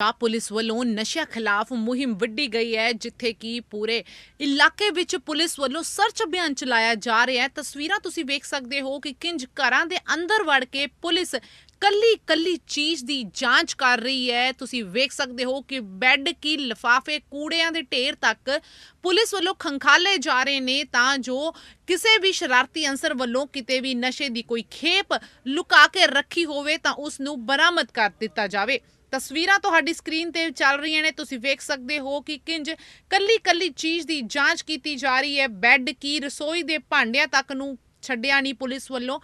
Punjab police ਵੱਲੋਂ ਨਸ਼ਿਆਂ ਖਿਲਾਫ ਮੁਹਿੰਮ ਵਿੱਢੀ ਗਈ ਹੈ, ਜਿੱਥੇ ਕਿ ਪੂਰੇ ਇਲਾਕੇ ਵਿੱਚ ਪੁਲਿਸ ਵੱਲੋਂ ਸਰਚ ਅਭਿਆਨ ਚਲਾਇਆ ਜਾ ਰਿਹਾ ਹੈ। ਤਸਵੀਰਾਂ ਤੁਸੀਂ ਵੇਖ ਸਕਦੇ ਹੋ ਕਿ ਕਿੰਜ ਘਰਾਂ ਦੇ ਅੰਦਰ ਵੜ ਕੇ ਪੁਲਿਸ ਕੱਲੀ ਕੱਲੀ ਚੀਜ਼ ਦੀ ਜਾਂਚ ਕਰ ਰਹੀ ਹੈ। ਤੁਸੀਂ ਵੇਖ ਸਕਦੇ ਹੋ ਕਿ ਬੈੱਡ ਕੀ ਲਿਫਾਫੇ, ਕੂੜਿਆਂ ਦੇ ਢੇਰ ਤੱਕ ਪੁਲਿਸ ਵੱਲੋਂ ਖੰਖਾਲੇ ਜਾ ਰਹੇ ਨੇ, ਤਾਂ ਜੋ ਕਿਸੇ ਵੀ ਸ਼ਰਾਰਤੀ ਅੰਸਰ ਵੱਲੋਂ ਕਿਤੇ ਵੀ ਨਸ਼ੇ ਦੀ ਕੋਈ ਖੇਪ ਲੁਕਾ ਕੇ ਰੱਖੀ ਹੋਵੇ, ਤਾਂ ਉਸ ਨੂੰ ਬਰਾਮਦ ਕਰ ਦਿੱਤਾ ਜਾਵੇ। ਤਸਵੀਰਾਂ ਤੁਹਾਡੀ ਸਕਰੀਨ ਤੇ ਚੱਲ ਰਹੀਆਂ ਨੇ, ਤੁਸੀਂ ਵੇਖ ਸਕਦੇ ਹੋ ਕਿ ਕਿੰਜ ਕੱਲੀ ਕੱਲੀ ਚੀਜ਼ ਦੀ ਜਾਂਚ ਕੀਤੀ ਜਾ ਰਹੀ ਹੈ। ਬੈੱਡ ਕੀ ਰਸੋਈ ਦੇ ਭਾਂਡਿਆਂ ਤੱਕ ਨੂੰ ਛੱਡਿਆ ਨਹੀਂ ਪੁਲਿਸ ਵੱਲੋਂ।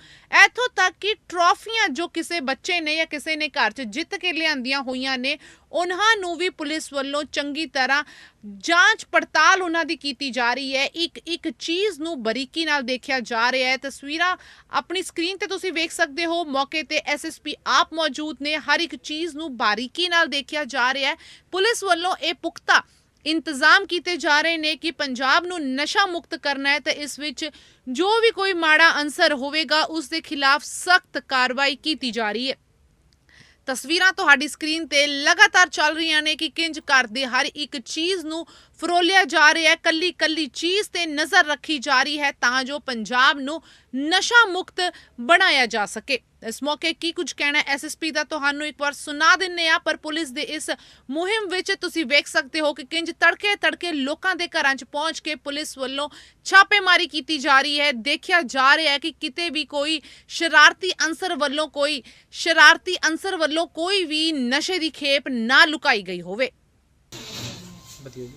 ਇੱਥੋਂ ਤੱਕ ਕਿ ਟਰੋਫੀਆਂ ਜੋ ਕਿਸੇ ਬੱਚੇ ਨੇ ਜਾਂ ਕਿਸੇ ਨੇ ਘਰ 'ਚ ਜਿੱਤ ਕੇ ਲਿਆਂਦੀਆਂ ਹੋਈਆਂ ਨੇ, ਉਹਨਾਂ ਨੂੰ ਵੀ ਪੁਲਿਸ ਵੱਲੋਂ ਚੰਗੀ ਤਰ੍ਹਾਂ ਜਾਂਚ ਪੜਤਾਲ ਉਹਨਾਂ ਦੀ ਕੀਤੀ ਜਾ ਰਹੀ ਹੈ। ਇੱਕ ਇੱਕ ਚੀਜ਼ ਨੂੰ ਬਰੀਕੀ ਨਾਲ ਦੇਖਿਆ ਜਾ ਰਿਹਾ ਹੈ। ਤਸਵੀਰਾਂ ਆਪਣੀ ਸਕਰੀਨ ਤੇ ਤੁਸੀਂ ਵੇਖ ਸਕਦੇ ਹੋ। ਮੌਕੇ ਤੇ ਐਸਐਸਪੀ ਆਪ ਮੌਜੂਦ ਨੇ। ਹਰ ਇੱਕ ਚੀਜ਼ ਨੂੰ ਬਾਰੀਕੀ ਨਾਲ ਦੇਖਿਆ ਜਾ ਰਿਹਾ ਹੈ। ਪੁਲਿਸ ਵੱਲੋਂ ਇਹ ਪੁਖਤਾ ਇੰਤਜ਼ਾਮ ਕੀਤੇ ਜਾ ਰਹੇ ਨੇ ਕਿ ਪੰਜਾਬ ਨੂੰ ਨਸ਼ਾ ਮੁਕਤ ਕਰਨਾ ਹੈ ਤੇ ਇਸ ਵਿੱਚ ਜੋ ਵੀ ਕੋਈ ਮਾੜਾ ਅੰਸਰ ਹੋਵੇਗਾ, ਉਸ ਦੇ ਖਿਲਾਫ ਸਖਤ ਕਾਰਵਾਈ ਕੀਤੀ ਜਾ ਰਹੀ ਹੈ। ਤਸਵੀਰਾਂ ਤੁਹਾਡੀ ਸਕਰੀਨ ਤੇ ਲਗਾਤਾਰ ਚੱਲ ਰਹੀਆਂ ਨੇ ਕਿ ਕਿੰਜ ਘਰ ਦੇ ਹਰ ਇੱਕ ਚੀਜ਼ ਨੂੰ ਫਰੋਲਿਆ ਜਾ ਰਿਹਾ ਹੈ ਕੱਲੀ ਕੱਲੀ ਚੀਜ਼ ਤੇ ਨਜ਼ਰ ਰੱਖੀ ਜਾ ਰਹੀ ਹੈ ਤਾਂ ਜੋ ਪੰਜਾਬ ਨੂੰ ਨਸ਼ਾ ਮੁਕਤ ਬਣਾਇਆ ਜਾ ਸਕੇ। ਇਸ ਮੌਕੇ ਕੀ ਕੁਝ ਕਹਿਣਾ ਐਸਐਸਪੀ ਦਾ ਤੁਹਾਨੂੰ ਇੱਕ ਵਾਰ ਸੁਣਾ ਦਿੰਨੇ ਆ ਪਰ ਪੁਲਿਸ ਦੇ ਇਸ ਮੁਹਿੰਮ ਵਿੱਚ ਤੁਸੀਂ ਵੇਖ ਸਕਦੇ ਹੋ ਕਿ ਕਿੰਜ ਤੜਕੇ ਤੜਕੇ ਲੋਕਾਂ ਦੇ ਘਰਾਂ 'ਚ ਪਹੁੰਚ ਕੇ ਪੁਲਿਸ ਵੱਲੋਂ ਛਾਪੇਮਾਰੀ ਕੀਤੀ ਜਾ ਰਹੀ ਹੈ। ਦੇਖਿਆ ਜਾ ਰਿਹਾ ਹੈ ਕਿ ਕਿਤੇ ਵੀ ਕੋਈ ਸ਼ਰਾਰਤੀ ਅੰਸਰ ਵੱਲੋਂ ਕੋਈ ਸ਼ਰਾਰਤੀ ਅੰਸਰ ਵੱਲੋਂ ਕੋਈ ਵੀ ਨਸ਼ੇ ਦੀ ਖੇਪ ਨਾ ਲੁਕਾਈ ਗਈ ਹੋਵੇ। ਵਧੀਆ ਜੀ।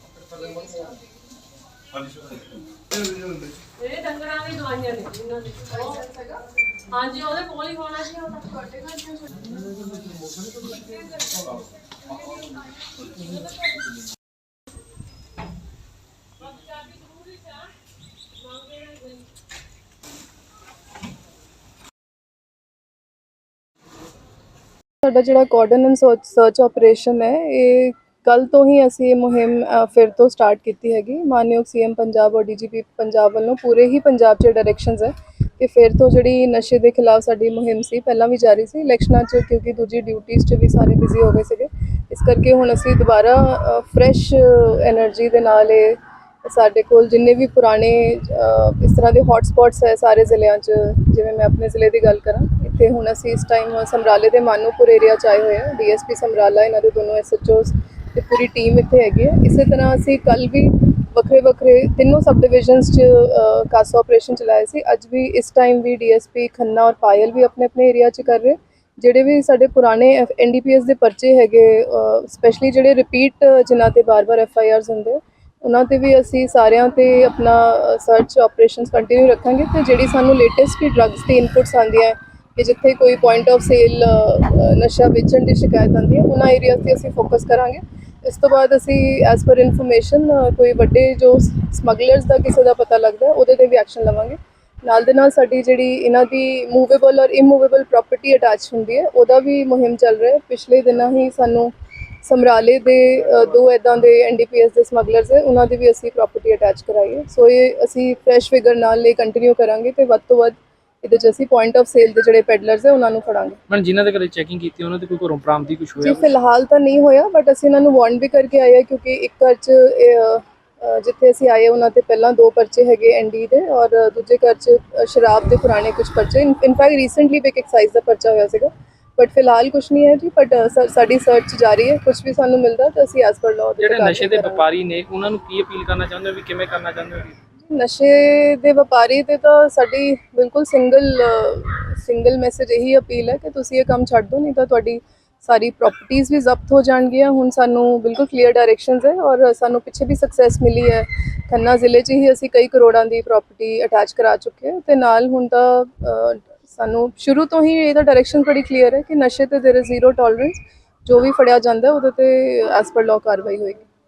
ਇਹ ਡੰਗਰਾਂ ਦੀ ਦਵਾਈਆਂ ਨੇ, ਇਹਨਾਂ ਦੀ। ਉਹ- ਹਾਂਜੀ, ਉਹਦੇ ਕੋਲ ਹੀ ਹੋਣਾ ਸੀ, ਉਹ ਤਾਂ ਸਾਡਾ ਜਿਹੜਾ ਕੋਆਰਡਨ ਸਰਚ ਆਪਰੇਸ਼ਨ ਹੈ, ਇਹ ਕੱਲ ਤੋਂ ਹੀ ਅਸੀਂ ਇਹ ਮੁਹਿੰਮ ਫਿਰ ਤੋਂ ਸਟਾਰਟ ਕੀਤੀ ਹੈਗੀ। ਮਾਨਯੋਗ ਸੀਐਮ ਪੰਜਾਬ ਔਰ ਡੀਜੀਪੀ ਪੰਜਾਬ ਵੱਲੋਂ ਪੂਰੇ ਹੀ ਪੰਜਾਬ 'ਚ ਡਾਇਰੈਕਸ਼ਨਸ ਹੈ ਕਿ ਫਿਰ ਤੋਂ ਜਿਹੜੀ ਨਸ਼ੇ ਦੇ ਖਿਲਾਫ ਸਾਡੀ ਮੁਹਿੰਮ ਸੀ, ਪਹਿਲਾਂ ਵੀ ਜਾਰੀ ਸੀ, ਇਲੈਕਸ਼ਨਾਂ 'ਚ ਕਿਉਂਕਿ ਦੂਜੀ ਡਿਊਟੀਆਂ 'ਚ ਵੀ ਸਾਰੇ ਬਿਜ਼ੀ ਹੋ ਗਏ ਸੀਗੇ। ਇਸ ਕਰਕੇ ਹੁਣ ਅਸੀਂ ਦੁਬਾਰਾ ਫਰੈਸ਼ એનર્ਜੀ ਦੇ ਨਾਲ ਇਹ ਸਾਡੇ ਕੋਲ ਜਿੰਨੇ ਵੀ ਪੁਰਾਣੇ ਇਸ ਤਰ੍ਹਾਂ ਦੇ ਹੌਟਸਪੌਟਸ ਹੈ ਸਾਰੇ ਜ਼ਿਲ੍ਹਿਆਂ 'ਚ, ਜਿਵੇਂ ਮੈਂ ਆਪਣੇ ਜ਼ਿਲ੍ਹੇ ਦੀ ਗੱਲ ਕਰਾਂ, ਇੱਥੇ ਹੁਣ ਅਸੀਂ ਇਸ ਟਾਈਮ ਸਮਰਾਲੇ ਦੇ ਮਾਨੂਪੁਰ ਏਰੀਆ ਚ ਆਏ ਹੋਏ ਆ ਡੀਐਸਪੀ ਸਮਰਾਲਾ, ਇਹਨਾਂ ਦੇ ਦੋਨੋਂ ਐਸਐਚਓਸ ਤੇ ਪੂਰੀ ਟੀਮ ਇੱਥੇ ਹੈਗੀ ਹੈ। ਇਸੇ ਤਰ੍ਹਾਂ ਅਸੀਂ ਕੱਲ ਵੀ ਵੱਖਰੇ ਵੱਖਰੇ ਤਿੰਨੋਂ ਸਬ ਡਿਵੀਜ਼ਨਸ 'ਚ ਕਾਸਾ ਆਪਰੇਸ਼ਨ ਚਲਾਏ ਸੀ। ਅੱਜ ਵੀ ਇਸ ਟਾਈਮ ਵੀ ਡੀਐਸਪੀ ਖੰਨਾ ਔਰ ਪਾਇਲ ਵੀ ਆਪਣੇ ਆਪਣੇ ਏਰੀਆ 'ਚ ਕਰ ਰਹੇ। ਜਿਹੜੇ ਵੀ ਸਾਡੇ ਪੁਰਾਣੇ ਐਨਡੀਪੀਐਸ ਦੇ ਪਰਚੇ ਹੈਗੇ ਸਪੈਸ਼ਲੀ ਜਿਹੜੇ ਰਿਪੀਟ ਜਿਨ੍ਹਾਂ ਤੇ ਬਾਰ-ਬਾਰ ਐਫਆਈਆਰਸ ਹੁੰਦੇ ਉਹਨਾਂ ਤੇ ਵੀ ਅਸੀਂ ਸਾਰਿਆਂ ਤੇ ਆਪਣਾ ਸਰਚ ਆਪਰੇਸ਼ਨਸ ਕੰਟੀਨਿਊ ਰੱਖਾਂਗੇ। ਤੇ ਜਿਹੜੀ ਸਾਨੂੰ ਲੇਟੈਸਟ ਵੀ ਡਰੱਗਸ ਦੀ ਇਨਪੁਟਸ ਆਉਂਦੀਆਂ ਹੈ, ਕਿ ਜਿੱਥੇ ਕੋਈ ਪੁਆਇੰਟ ਆਫ ਸੇਲ ਨਸ਼ਾ ਵੇਚਣ ਦੀ ਸ਼ਿਕਾਇਤ ਆਉਂਦੀ ਹੈ, ਉਹਨਾਂ ਏਰੀਆਜ਼ ਤੇ ਅਸੀਂ ਫੋਕਸ ਕਰਾਂਗੇ। ਇਸ ਤੋਂ ਬਾਅਦ ਅਸੀਂ ਐਸ ਪਰ ਇਨਫੋਰਮੇਸ਼ਨ ਕੋਈ ਵੱਡੇ ਜੋ ਸਮਗਲਰਸ ਦਾ ਕਿਸੇ ਦਾ ਪਤਾ ਲੱਗਦਾ, ਉਹਦੇ ਤੇ ਵੀ ਐਕਸ਼ਨ ਲਵਾਂਗੇ। ਨਾਲ ਦੇ ਨਾਲ ਸਾਡੀ ਜਿਹੜੀ ਇਹਨਾਂ ਦੀ ਮੂਵੇਬਲ ਔਰ ਇਮੂਵੇਬਲ ਪ੍ਰਾਪਰਟੀ ਅਟੈਚ ਹੁੰਦੀ ਹੈ, ਉਹਦਾ ਵੀ ਮੁਹਿੰਮ ਚੱਲ ਰਿਹਾ ਹੈ। ਪਿਛਲੇ ਦਿਨਾਂ ਹੀ ਸਾਨੂੰ ਸਮਰਾਲੇ ਦੇ ਦੋ ਇਦਾਂ ਦੇ ਐਨਡੀਪੀਐਸ ਦੇ ਸਮਗਲਰਸ ਹੈ, ਉਹਨਾਂ ਦੀ ਵੀ ਅਸੀਂ ਪ੍ਰਾਪਰਟੀ ਅਟੈਚ ਕਰਾਈ ਹੈ। ਸੋ ਇਹ ਅਸੀਂ ਫਰੈਸ਼ ਫਿਗਰ ਨਾਲ ਇਹ ਕੰਟੀਨਿਊ ਕਰਾਂਗੇ ਤੇ ਵੱਧ ਤੋਂ ਵੱਧ ਇਹਦੇ 'ਚ ਅਸੀਂ ਪੁਆਇੰਟ ਆਫ ਸੇਲ ਦੇ ਜਿਹੜੇ ਪੈਡਲਰਸ ਹੈ ਉਹਨਾਂ ਨੂੰ ਫੜਾਂਗੇ। ਮੈਂ ਜਿਨ੍ਹਾਂ ਦੇ ਘਰੇ ਚੈਕਿੰਗ ਕੀਤੀ ਉਹਨਾਂ ਤੇ ਕੋਈ ਘਰੋਂ ਬਰਾਮਦੀ ਕੁਝ ਜੀ ਹੋਇਆ ਫਿਲਹਾਲ ਤਾਂ ਨਹੀਂ ਹੋਇਆ ਬਟ ਅਸੀਂ ਇਹਨਾਂ ਨੂੰ ਵਾਰਨ ਵੀ ਕਰਕੇ ਆਏ ਹਾਂ ਕਿਉਂਕਿ ਇੱਕ ਘਰ 'ਚ ਇਹ, ਅ, ਜਿੱਥੇ ਅਸੀਂ ਆਏ ਉਹਨਾਂ ਤੇ ਪਹਿਲਾਂ ਦੋ ਪਰਚੇ ਹੈਗੇ ਐਨਡੀ ਦੇ ਔਰ ਦੂਜੇ ਘਰ 'ਚ ਅ, ਸ਼ਰਾਬ ਦੇ ਪੁਰਾਣੇ ਕੁਝ ਪਰਚੇ। ਇਨਫੈਕਟ ਰੀਸੈਂਟਲੀ ਵੀ ਇੱਕ ਐਕਸਾਈਜ਼ ਦਾ ਪਰਚਾ ਹੋਇਆ ਸੀਗਾ। ਬਟ ਫਿਲਹਾਲ ਕੁਝ ਨਹੀਂ ਹੈ ਜੀ ਬਟ ਸਾਡੀ ਸਰਚ ਜਾਰੀ ਹੈ ਕੁਝ ਵੀ ਸਾਨੂੰ ਮਿਲਦਾ ਤਾਂ ਅਸੀਂ ਐਸ ਪਰ ਲਾਅ ਜਿਹੜੇ ਨਸ਼ੇ ਦੇ ਵਪਾਰੀ ਨੇ ਉਹਨਾਂ ਨੂੰ ਕੀ ਅਪੀਲ ਕਰਨਾ ਚਾਹੁੰਦੇ ਹੋ ਵੀ ਕਿਵੇਂ ਕਰਨਾ ਚਾਹੁੰਦੇ ਹੋ ਨਸ਼ੇ ਦੇ ਵਪਾਰੀ ਤੇ ਤਾਂ ਸਾਡੀ ਬਿਲਕੁਲ ਸਿੰਗਲ ਸਿੰਗਲ ਮੈਸੇਜ ਇਹੀ ਅਪੀਲ ਹੈ ਕਿ ਤੁਸੀਂ ਇਹ ਕੰਮ ਛੱਡ ਦਿਓ, ਨਹੀਂ ਤਾਂ ਤੁਹਾਡੀ ਸਾਰੀ ਪ੍ਰਾਪਰਟੀਆਂ ਵੀ ਜ਼ਬਤ ਹੋ ਜਾਣਗੀਆਂ। ਹੁਣ ਸਾਨੂੰ ਬਿਲਕੁਲ ਕਲੀਅਰ ਡਾਇਰੈਕਸ਼ਨਸ ਹੈ ਔਰ ਸਾਨੂੰ ਪਿੱਛੇ ਵੀ ਸਕਸੈਸ ਮਿਲੀ ਹੈ। ਖੰਨਾ ਜ਼ਿਲ੍ਹੇ 'ਚ ਹੀ ਅਸੀਂ ਕਈ ਕਰੋੜਾਂ ਦੀ ਪ੍ਰਾਪਰਟੀ ਅਟੈਚ ਕਰਾ ਚੁੱਕੇ ਹਾਂ ਤੇ ਨਾਲ ਹੁਣ ਤਾਂ ਸਾਨੂੰ ਸ਼ੁਰੂ ਤੋਂ ਹੀ ਇਹਦਾ ਡਾਇਰੈਕਸ਼ਨ ਬੜੀ ਕਲੀਅਰ ਹੈ ਕਿ ਨਸ਼ੇ ਤੇ ਦੇਰ ਇਜ਼ ਜ਼ੀਰੋ ਟੋਲਰੈਂਸ ਜੋ ਵੀ ਫੜਿਆ ਜਾਂਦਾ ਉਹਦੇ ਤੇ ਐਸ ਪਰ ਲਾਅ ਕਾਰਵਾਈ ਹੋਏਗੀ।